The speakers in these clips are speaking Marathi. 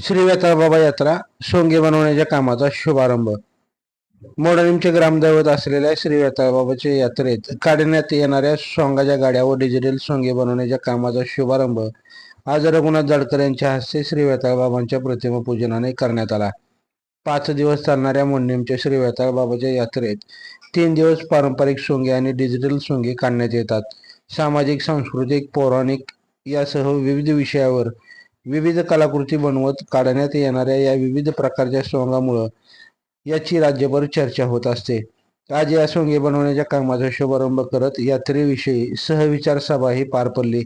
श्री बाबा यात्रा सोंगे बनवण्याच्या कामाचा शुभारंभ. मोडणीमचे ग्रामदैवत असलेल्या श्री बाबाच्या यात्रेत काढण्यात येणाऱ्या सोंगाच्या गाड्या व डिजिटल सोंगे बनवण्याच्या कामाचा शुभारंभ आज रघुनाथ जाडकर यांच्या हस्ते श्री बाबांच्या प्रतिमा पूजनाने करण्यात आला. पाच दिवस चालणाऱ्या मोडणीमच्या श्री बाबाच्या यात्रेत तीन दिवस पारंपरिक सोंगे आणि डिजिटल सोंगे काढण्यात येतात. सामाजिक सांस्कृतिक पौराणिक यासह विविध विषयावर विविध कलाकृती बनवत काढण्यात येणाऱ्या या विविध प्रकारच्या सोंगामुळं याची राज्यभर चर्चा होत असते. आज या सोंगे बनवण्याच्या कामाचा शुभारंभ करत यात्रेविषयी सहविचार सभाही पार पडली.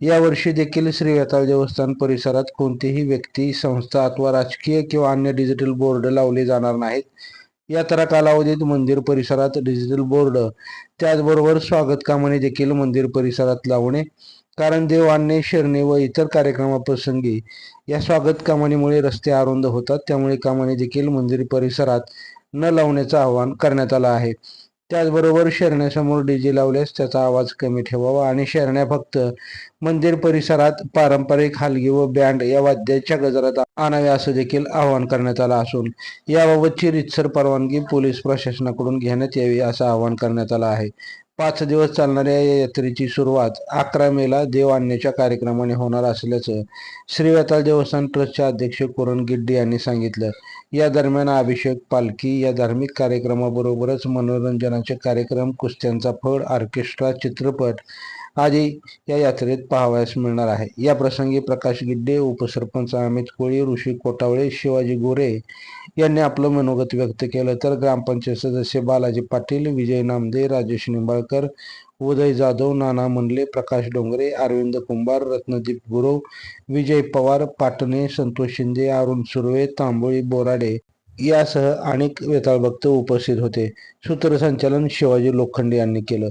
यावर्षी देखील श्री वेताळ देवस्थान परिसरात कोणतीही व्यक्ती संस्था अथवा राजकीय किंवा अन्य डिजिटल बोर्ड लावले जाणार नाहीत. यात्रा कालावधीत मंदिर परिसरात डिजिटल बोर्ड त्याचबरोबर स्वागत कामाने देखील मंदिर परिसरात लावणे कारण देव आणणे व इतर कार्यक्रमाप्रसंगी या स्वागत कामानीमुळे रस्ते अरुंद होतात त्यामुळे कामाने देखील मंदिर परिसरात न लावण्याचं आवाहन करण्यात आलं आहे. त्याचबरोबर शेरण्यासमोर डीजे लावल्यास त्याचा आवाज कमी ठेवावा आणि शेरण्या फक्त मंदिर परिसरात पारंपरिक हालगी व बँड या वाद्याच्या गजरात आणावे असं देखील आवाहन करण्यात आलं असून याबाबतची रितसर परवानगी पोलीस प्रशासनाकडून घेण्यात यावी असं आवाहन करण्यात आलं आहे. पाच दिवस चालणाऱ्या या यात्रेची सुरुवात अकरा मेला देव आणण्याच्या कार्यक्रमाने होणार असल्याचं श्री वेताल देवस्थान ट्रस्टचे अध्यक्ष कुरण गिड्डी यांनी सांगितलं. या दरम्यान अभिषेक पालखी या धार्मिक कार्यक्रमाबरोबरच मनोरंजनाचे कार्यक्रम कुस्त्यांचा फळ ऑर्केस्ट्रा चित्रपट आदी या यात्रेत पाहावयास मिळणार आहे. या प्रसंगी प्रकाश गिड्डे उपसरपंच अमित कोळी ऋषी कोटावळे शिवाजी गोरे यांनी आपलं मनोगत व्यक्त केलं. तर ग्रामपंचायत सदस्य बालाजी पाटील विजय नामदे राजेश निंबाळकर उदय जाधव नाना मंडले प्रकाश डोंगरे अरविंद कुंभार रत्नदीप गुरव विजय पवार पाटणे संतोष शिंदे अरुण सुर्वे तांबोळी बोराडे यासह अनेक वेताळ भक्त उपस्थित होते. सूत्रसंचालन शिवाजी लोखंडे यांनी केलं.